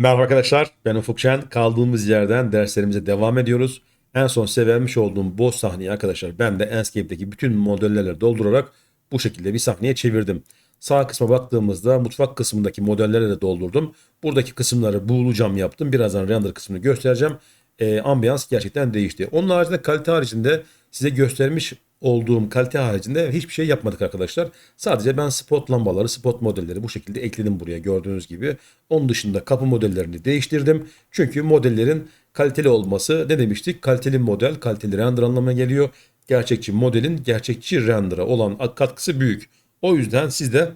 Merhaba arkadaşlar, ben Ufuk Şen. Kaldığımız yerden derslerimize devam ediyoruz. En son size vermiş olduğum boss sahneyi arkadaşlar ben de Enscape'deki bütün modellerle doldurarak bu şekilde bir sahneye çevirdim. Sağ kısma baktığımızda mutfak kısmındaki modellerle de doldurdum. Buradaki kısımları buğulu yaptım. Birazdan render kısmını göstereceğim. Ee, ambiyans gerçekten değişti. Onun haricinde kalite haricinde size göstermiş olduğum kalite haricinde hiçbir şey yapmadık arkadaşlar. Sadece ben spot lambaları, spot modelleri bu şekilde ekledim buraya gördüğünüz gibi. Onun dışında kapı modellerini değiştirdim. Çünkü modellerin kaliteli olması ne demiştik? Kaliteli model, kaliteli render anlamına geliyor. Gerçekçi modelin gerçekçi render'a olan katkısı büyük. O yüzden siz de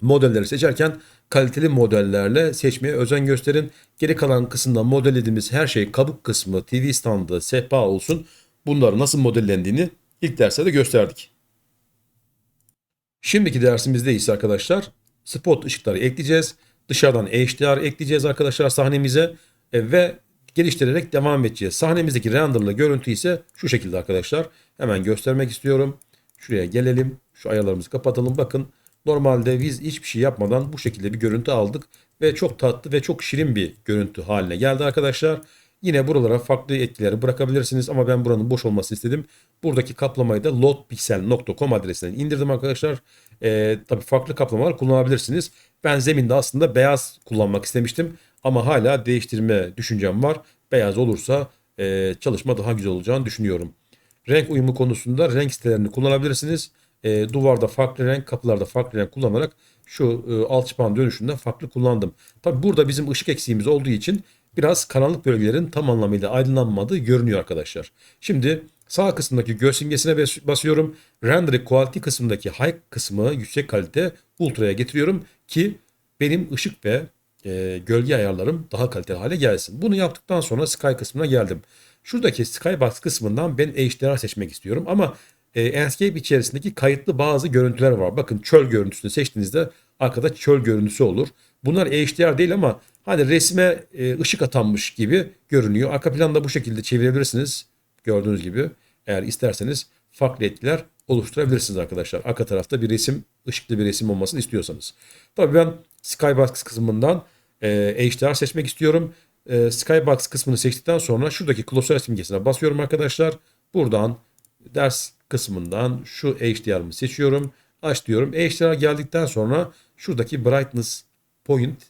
modelleri seçerken kaliteli modellerle seçmeye özen gösterin. Geri kalan kısımda modellediğimiz her şey kabuk kısmı, TV standı, sehpa olsun. Bunların nasıl modellendiğini ilk derste de gösterdik. Şimdiki dersimizde ise arkadaşlar spot ışıkları ekleyeceğiz. Dışarıdan HDR ekleyeceğiz arkadaşlar sahnemize e, ve geliştirerek devam edeceğiz. Sahnemizdeki renderlı görüntü ise şu şekilde arkadaşlar. Hemen göstermek istiyorum. Şuraya gelelim. Şu ayarlarımızı kapatalım. Bakın normalde biz hiçbir şey yapmadan bu şekilde bir görüntü aldık. Ve çok tatlı ve çok şirin bir görüntü haline geldi arkadaşlar. Yine buralara farklı etkileri bırakabilirsiniz ama ben buranın boş olmasını istedim. Buradaki kaplamayı da loadpixel.com adresinden indirdim arkadaşlar. Ee, tabii farklı kaplamalar kullanabilirsiniz. Ben zeminde aslında beyaz kullanmak istemiştim ama hala değiştirme düşüncem var. Beyaz olursa e, çalışma daha güzel olacağını düşünüyorum. Renk uyumu konusunda renk sitelerini kullanabilirsiniz. E, duvarda farklı renk, kapılarda farklı renk kullanarak şu e, alçıpan dönüşünde farklı kullandım. Tabi burada bizim ışık eksiğimiz olduğu için biraz karanlık bölgelerin tam anlamıyla aydınlanmadığı görünüyor arkadaşlar. Şimdi sağ kısımdaki göz simgesine basıyorum. Render Quality kısmındaki high kısmı yüksek kalite ultra'ya getiriyorum ki benim ışık ve e, gölge ayarlarım daha kaliteli hale gelsin. Bunu yaptıktan sonra Sky kısmına geldim. Şuradaki Skybox kısmından ben HDR seçmek istiyorum ama e, Enscape içerisindeki kayıtlı bazı görüntüler var. Bakın çöl görüntüsünü seçtiğinizde arkada çöl görüntüsü olur. Bunlar HDR değil ama hani resme e, ışık atanmış gibi görünüyor. Arka planda bu şekilde çevirebilirsiniz. Gördüğünüz gibi eğer isterseniz farklı etkiler oluşturabilirsiniz arkadaşlar. Arka tarafta bir resim, ışıklı bir resim olmasını istiyorsanız. Tabii ben Skybox kısmından e, HDR seçmek istiyorum. E, Skybox kısmını seçtikten sonra şuradaki Closer simgesine basıyorum arkadaşlar. Buradan ders kısmından şu HDR'ımı seçiyorum. Aç diyorum. HDR geldikten sonra şuradaki Brightness Point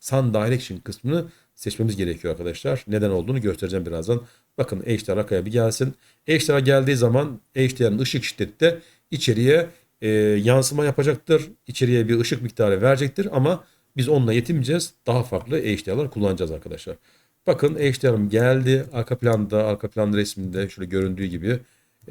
Sun Direction kısmını seçmemiz gerekiyor arkadaşlar. Neden olduğunu göstereceğim birazdan. Bakın HDR arkaya bir gelsin. HDR geldiği zaman HDR'ın ışık şiddeti de içeriye e, yansıma yapacaktır. İçeriye bir ışık miktarı verecektir ama biz onunla yetinmeyeceğiz. Daha farklı HDR'lar kullanacağız arkadaşlar. Bakın HDR'ım geldi. Arka planda, arka plan resminde şöyle göründüğü gibi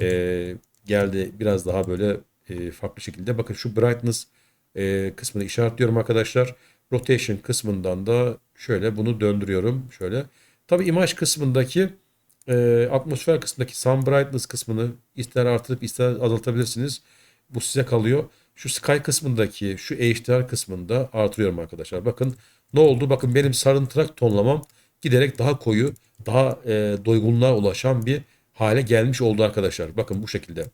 e, geldi. Biraz daha böyle e, farklı şekilde. Bakın şu brightness e, kısmını işaretliyorum arkadaşlar. Rotation kısmından da şöyle bunu döndürüyorum. Şöyle. Tabi imaj kısmındaki e, atmosfer kısmındaki sun brightness kısmını ister artırıp ister azaltabilirsiniz. Bu size kalıyor. Şu sky kısmındaki şu HDR kısmında artırıyorum arkadaşlar. Bakın ne oldu? Bakın benim sarımtırak tonlamam giderek daha koyu, daha e, doygunluğa ulaşan bir hale gelmiş oldu arkadaşlar. Bakın bu şekilde.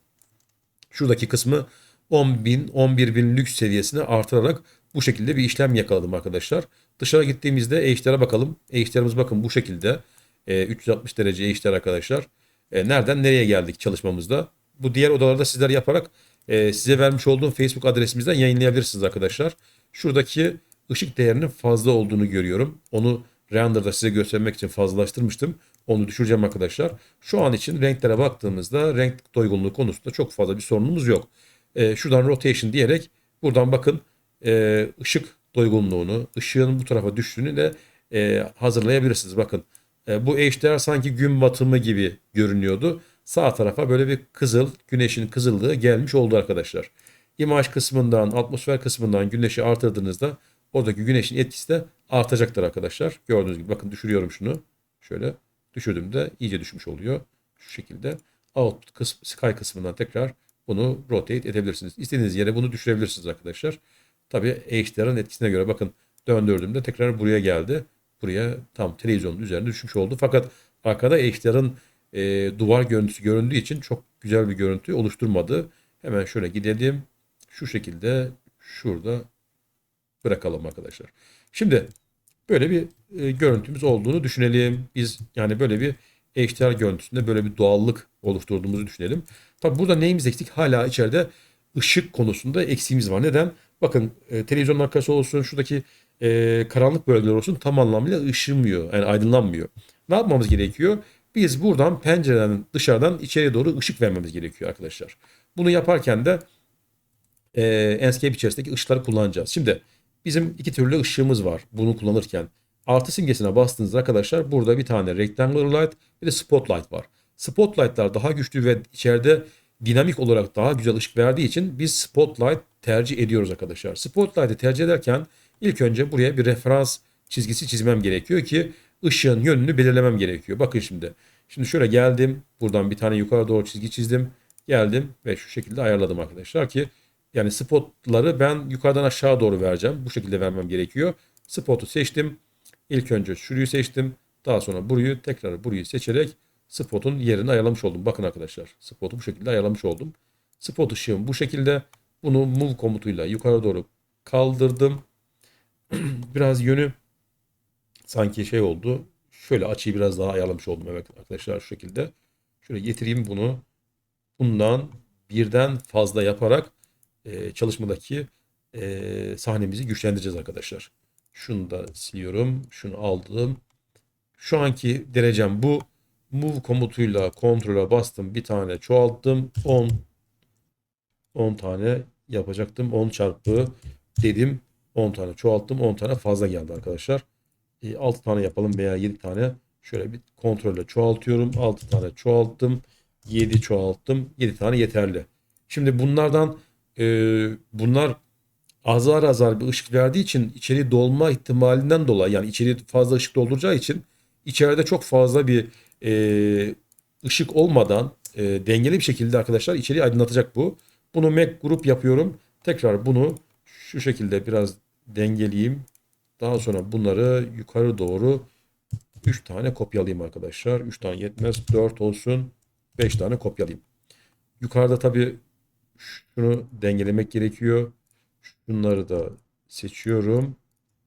Şuradaki kısmı 10.000, 11.000 lüks seviyesine artırarak bu şekilde bir işlem yakaladım arkadaşlar. Dışarı gittiğimizde HDR'a bakalım. HDR'ımız bakın bu şekilde. E, 360 derece HDR arkadaşlar. E, nereden nereye geldik çalışmamızda? Bu diğer odalarda sizler yaparak e, size vermiş olduğum Facebook adresimizden yayınlayabilirsiniz arkadaşlar. Şuradaki ışık değerinin fazla olduğunu görüyorum. Onu render'da size göstermek için fazlalaştırmıştım. Onu düşüreceğim arkadaşlar. Şu an için renklere baktığımızda renk doygunluğu konusunda çok fazla bir sorunumuz yok. E, şuradan rotation diyerek buradan bakın e, ışık doygunluğunu, ışığın bu tarafa düştüğünü de e, hazırlayabilirsiniz. Bakın e, bu HDR sanki gün batımı gibi görünüyordu. Sağ tarafa böyle bir kızıl, güneşin kızıllığı gelmiş oldu arkadaşlar. İmaj kısmından, atmosfer kısmından güneşi artırdığınızda oradaki güneşin etkisi de artacaktır arkadaşlar. Gördüğünüz gibi bakın düşürüyorum şunu. Şöyle düşürdüğümde iyice düşmüş oluyor. Şu şekilde output kısm, sky kısmından tekrar bunu rotate edebilirsiniz. İstediğiniz yere bunu düşürebilirsiniz arkadaşlar. Tabi HDR'ın etkisine göre bakın döndürdüğümde tekrar buraya geldi. Buraya tam televizyonun üzerinde düşmüş oldu. Fakat arkada HDR'ın e, duvar görüntüsü göründüğü için çok güzel bir görüntü oluşturmadı. Hemen şöyle gidelim. Şu şekilde şurada bırakalım arkadaşlar. Şimdi Böyle bir e, görüntümüz olduğunu düşünelim. Biz yani böyle bir HDR görüntüsünde böyle bir doğallık oluşturduğumuzu düşünelim. Tabi burada neyimiz eksik? Hala içeride ışık konusunda eksiğimiz var. Neden? Bakın e, televizyon arkası olsun, şuradaki e, karanlık bölgeler olsun tam anlamıyla ışınmıyor. Yani aydınlanmıyor. Ne yapmamız gerekiyor? Biz buradan pencereden dışarıdan içeriye doğru ışık vermemiz gerekiyor arkadaşlar. Bunu yaparken de e, Enscape içerisindeki ışıkları kullanacağız. Şimdi bizim iki türlü ışığımız var bunu kullanırken. Artı simgesine bastığınızda arkadaşlar burada bir tane rectangular light bir de spotlight var. Spotlight'lar daha güçlü ve içeride dinamik olarak daha güzel ışık verdiği için biz spotlight tercih ediyoruz arkadaşlar. Spotlight'ı tercih ederken ilk önce buraya bir referans çizgisi çizmem gerekiyor ki ışığın yönünü belirlemem gerekiyor. Bakın şimdi. Şimdi şöyle geldim. Buradan bir tane yukarı doğru çizgi çizdim. Geldim ve şu şekilde ayarladım arkadaşlar ki yani spotları ben yukarıdan aşağı doğru vereceğim. Bu şekilde vermem gerekiyor. Spotu seçtim. İlk önce şurayı seçtim. Daha sonra burayı tekrar burayı seçerek spotun yerini ayarlamış oldum. Bakın arkadaşlar spotu bu şekilde ayarlamış oldum. Spot ışığım bu şekilde. Bunu move komutuyla yukarı doğru kaldırdım. biraz yönü sanki şey oldu. Şöyle açıyı biraz daha ayarlamış oldum. Evet arkadaşlar şu şekilde. Şöyle getireyim bunu. Bundan birden fazla yaparak e, çalışmadaki e, sahnemizi güçlendireceğiz arkadaşlar. Şunu da siliyorum. Şunu aldım. Şu anki derecem bu. Move komutuyla kontrole bastım. Bir tane çoğalttım. 10 10 tane yapacaktım. 10 çarpı dedim. 10 tane çoğalttım. 10 tane fazla geldi arkadaşlar. E, 6 tane yapalım veya 7 tane. Şöyle bir kontrolle çoğaltıyorum. 6 tane çoğalttım. 7 çoğalttım. 7 tane yeterli. Şimdi bunlardan e, bunlar azar azar bir ışık verdiği için içeri dolma ihtimalinden dolayı yani içeri fazla ışık dolduracağı için içeride çok fazla bir e, ışık olmadan e, dengeli bir şekilde arkadaşlar içeriği aydınlatacak bu. Bunu Mac grup yapıyorum. Tekrar bunu şu şekilde biraz dengeleyeyim. Daha sonra bunları yukarı doğru 3 tane kopyalayayım arkadaşlar. 3 tane yetmez. 4 olsun. 5 tane kopyalayayım. Yukarıda tabii şunu dengelemek gerekiyor. Şunları da seçiyorum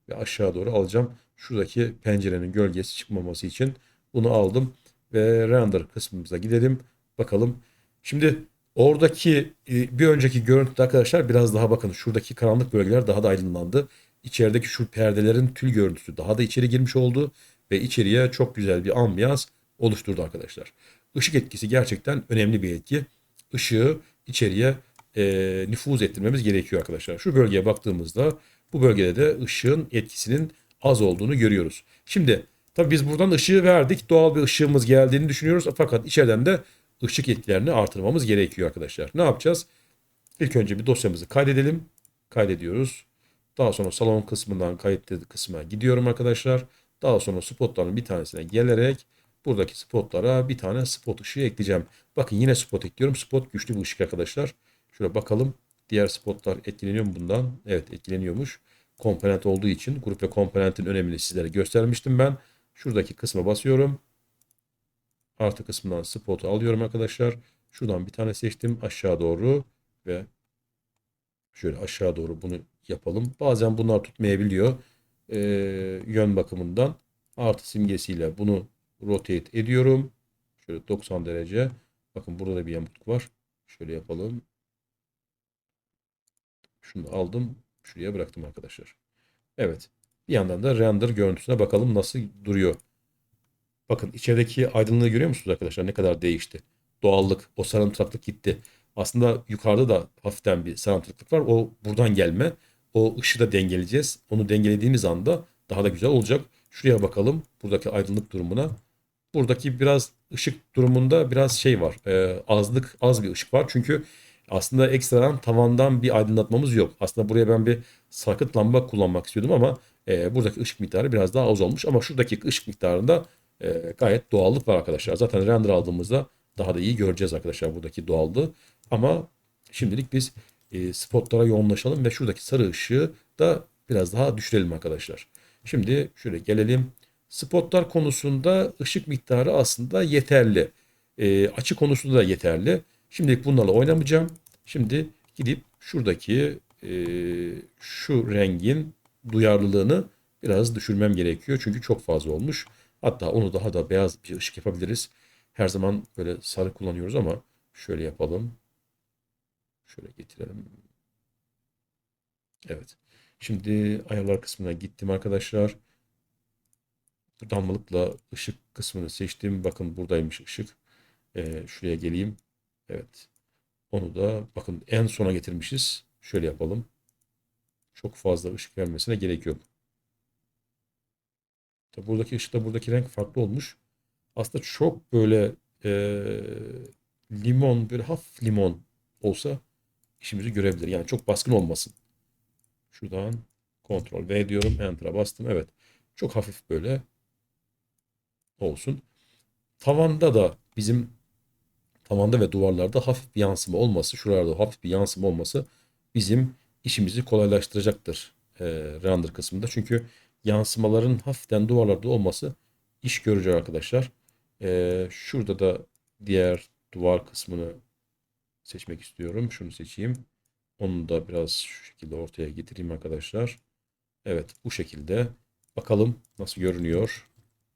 ve aşağı doğru alacağım. Şuradaki pencerenin gölgesi çıkmaması için bunu aldım ve render kısmımıza gidelim. Bakalım. Şimdi oradaki e, bir önceki görüntüde arkadaşlar biraz daha bakın şuradaki karanlık bölgeler daha da aydınlandı. İçerideki şu perdelerin tül görüntüsü daha da içeri girmiş oldu ve içeriye çok güzel bir ambiyans oluşturdu arkadaşlar. Işık etkisi gerçekten önemli bir etki. Işığı içeriye e, nüfuz ettirmemiz gerekiyor arkadaşlar. Şu bölgeye baktığımızda bu bölgede de ışığın etkisinin az olduğunu görüyoruz. Şimdi tabii biz buradan ışığı verdik. Doğal bir ışığımız geldiğini düşünüyoruz. Fakat içeriden de ışık etkilerini artırmamız gerekiyor arkadaşlar. Ne yapacağız? İlk önce bir dosyamızı kaydedelim. Kaydediyoruz. Daha sonra salon kısmından kayıtlı kısma gidiyorum arkadaşlar. Daha sonra spotların bir tanesine gelerek buradaki spotlara bir tane spot ışığı ekleyeceğim. Bakın yine spot ekliyorum. Spot güçlü bir ışık arkadaşlar. Şöyle bakalım. Diğer spotlar etkileniyor mu bundan? Evet etkileniyormuş. Komponent olduğu için grup ve komponentin önemini sizlere göstermiştim ben. Şuradaki kısma basıyorum. Artı kısmından spotu alıyorum arkadaşlar. Şuradan bir tane seçtim aşağı doğru ve şöyle aşağı doğru bunu yapalım. Bazen bunlar tutmayabiliyor. Ee, yön bakımından artı simgesiyle bunu rotate ediyorum. Şöyle 90 derece. Bakın burada da bir yamukluk var. Şöyle yapalım. Şunu aldım. Şuraya bıraktım arkadaşlar. Evet. Bir yandan da render görüntüsüne bakalım nasıl duruyor. Bakın içerideki aydınlığı görüyor musunuz arkadaşlar? Ne kadar değişti. Doğallık, o sarımtıraklık gitti. Aslında yukarıda da hafiften bir sarımtıraklık var. O buradan gelme. O ışığı da dengeleyeceğiz. Onu dengelediğimiz anda daha da güzel olacak. Şuraya bakalım. Buradaki aydınlık durumuna. Buradaki biraz ışık durumunda biraz şey var. E, azlık, az bir ışık var. Çünkü aslında ekstradan tavandan bir aydınlatmamız yok. Aslında buraya ben bir sakıt lamba kullanmak istiyordum ama e, buradaki ışık miktarı biraz daha az olmuş. Ama şuradaki ışık miktarında e, gayet doğallık var arkadaşlar. Zaten render aldığımızda daha da iyi göreceğiz arkadaşlar buradaki doğallığı. Ama şimdilik biz e, spotlara yoğunlaşalım ve şuradaki sarı ışığı da biraz daha düşürelim arkadaşlar. Şimdi şöyle gelelim. Spotlar konusunda ışık miktarı aslında yeterli. E, açı konusunda da yeterli. Şimdilik bunlarla oynamayacağım. Şimdi gidip şuradaki e, şu rengin duyarlılığını biraz düşürmem gerekiyor. Çünkü çok fazla olmuş. Hatta onu daha da beyaz bir ışık yapabiliriz. Her zaman böyle sarı kullanıyoruz ama şöyle yapalım. Şöyle getirelim. Evet. Şimdi ayarlar kısmına gittim arkadaşlar. Damlalıkla ışık kısmını seçtim. Bakın buradaymış ışık. Ee, şuraya geleyim. Evet. Onu da bakın en sona getirmişiz. Şöyle yapalım. Çok fazla ışık vermesine gerek yok. Tabi buradaki ışıkla buradaki renk farklı olmuş. Aslında çok böyle e, limon, böyle hafif limon olsa işimizi görebilir. Yani çok baskın olmasın. Şuradan kontrol V diyorum. Enter'a bastım. Evet. Çok hafif böyle olsun. Tavanda da bizim tavanda ve duvarlarda hafif bir yansıma olması, şuralarda hafif bir yansıma olması bizim işimizi kolaylaştıracaktır e, render kısmında. Çünkü yansımaların hafiften duvarlarda olması iş görecek arkadaşlar. E, şurada da diğer duvar kısmını seçmek istiyorum. Şunu seçeyim. Onu da biraz şu şekilde ortaya getireyim arkadaşlar. Evet bu şekilde. Bakalım nasıl görünüyor.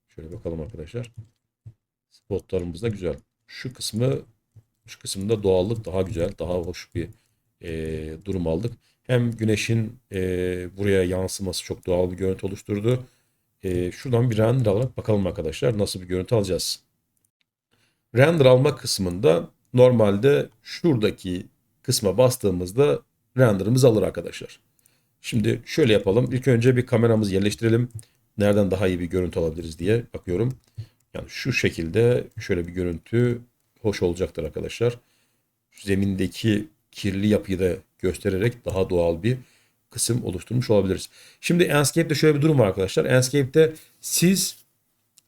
Şöyle bakalım arkadaşlar. Spotlarımız da güzel. Şu kısmı şu kısımda doğallık daha güzel. Daha hoş bir e, durum aldık. Hem güneşin e, buraya yansıması çok doğal bir görüntü oluşturdu. E, şuradan bir render alarak bakalım arkadaşlar nasıl bir görüntü alacağız. Render alma kısmında normalde şuradaki kısma bastığımızda renderımız alır arkadaşlar. Şimdi şöyle yapalım. İlk önce bir kameramızı yerleştirelim. Nereden daha iyi bir görüntü alabiliriz diye bakıyorum. Yani şu şekilde şöyle bir görüntü hoş olacaktır arkadaşlar. Zemindeki kirli yapıyı da göstererek daha doğal bir kısım oluşturmuş olabiliriz. Şimdi Enscape'de şöyle bir durum var arkadaşlar. Enscape'de siz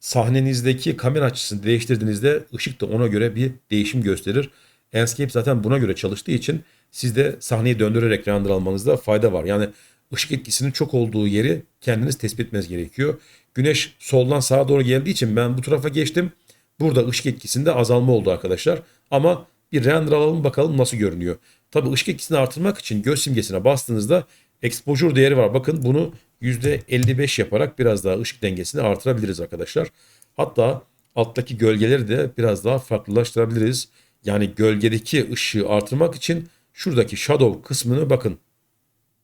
sahnenizdeki kamera açısını değiştirdiğinizde ışık da ona göre bir değişim gösterir. Enscape zaten buna göre çalıştığı için sizde sahneyi döndürerek render almanızda fayda var. Yani ışık etkisinin çok olduğu yeri kendiniz tespit etmeniz gerekiyor. Güneş soldan sağa doğru geldiği için ben bu tarafa geçtim. Burada ışık etkisinde azalma oldu arkadaşlar. Ama bir render alalım bakalım nasıl görünüyor. Tabi ışık etkisini artırmak için göz simgesine bastığınızda exposure değeri var. Bakın bunu %55 yaparak biraz daha ışık dengesini artırabiliriz arkadaşlar. Hatta alttaki gölgeleri de biraz daha farklılaştırabiliriz. Yani gölgedeki ışığı artırmak için şuradaki shadow kısmını bakın.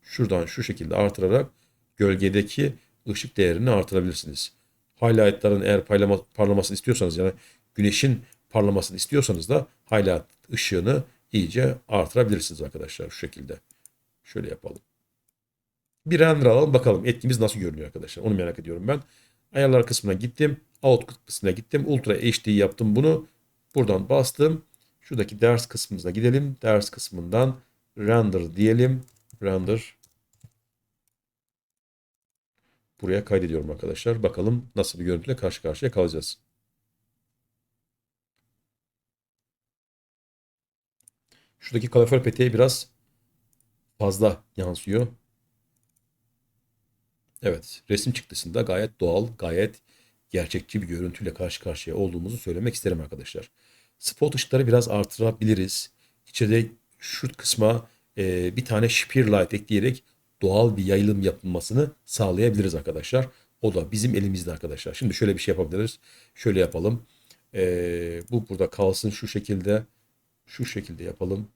Şuradan şu şekilde artırarak gölgedeki ışık değerini artırabilirsiniz. Highlight'ların eğer parlama, parlamasını istiyorsanız yani güneşin parlamasını istiyorsanız da highlight ışığını iyice artırabilirsiniz arkadaşlar şu şekilde. Şöyle yapalım. Bir render alalım bakalım etkimiz nasıl görünüyor arkadaşlar. Onu merak ediyorum ben. Ayarlar kısmına gittim. Output kısmına gittim. Ultra HD yaptım bunu. Buradan bastım. Şuradaki ders kısmımıza gidelim. Ders kısmından render diyelim. Render. Buraya kaydediyorum arkadaşlar. Bakalım nasıl bir görüntüyle karşı karşıya kalacağız. Şuradaki kalorifer peteği biraz fazla yansıyor. Evet, resim çıktısında gayet doğal, gayet gerçekçi bir görüntüyle karşı karşıya olduğumuzu söylemek isterim arkadaşlar. Spot ışıkları biraz artırabiliriz. İçeride şu kısma e, bir tane spear light ekleyerek doğal bir yayılım yapılmasını sağlayabiliriz arkadaşlar. O da bizim elimizde arkadaşlar. Şimdi şöyle bir şey yapabiliriz. Şöyle yapalım. E, bu burada kalsın şu şekilde. Şu şekilde yapalım.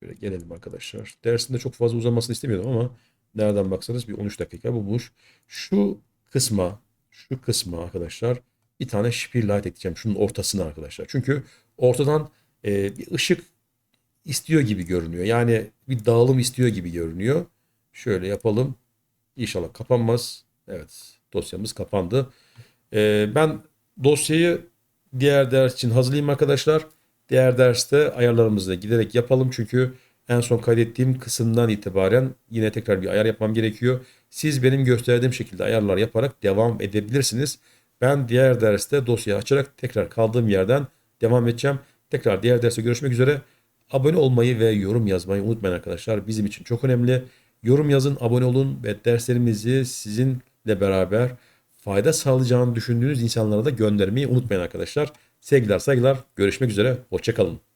Şöyle gelelim arkadaşlar. Dersinde çok fazla uzamasını istemiyordum ama nereden baksanız bir 13 dakika bulmuş. Şu kısma, şu kısma arkadaşlar bir tane spear light ekleyeceğim. Şunun ortasına arkadaşlar. Çünkü ortadan e, bir ışık istiyor gibi görünüyor. Yani bir dağılım istiyor gibi görünüyor. Şöyle yapalım. İnşallah kapanmaz. Evet dosyamız kapandı. E, ben dosyayı diğer ders için hazırlayayım arkadaşlar. Diğer derste ayarlarımızı giderek yapalım. Çünkü en son kaydettiğim kısımdan itibaren yine tekrar bir ayar yapmam gerekiyor. Siz benim gösterdiğim şekilde ayarlar yaparak devam edebilirsiniz. Ben diğer derste dosyayı açarak tekrar kaldığım yerden devam edeceğim. Tekrar diğer derste görüşmek üzere. Abone olmayı ve yorum yazmayı unutmayın arkadaşlar. Bizim için çok önemli. Yorum yazın, abone olun ve derslerimizi sizinle beraber fayda sağlayacağını düşündüğünüz insanlara da göndermeyi unutmayın arkadaşlar. Sevgiler saygılar. Görüşmek üzere. Hoşçakalın.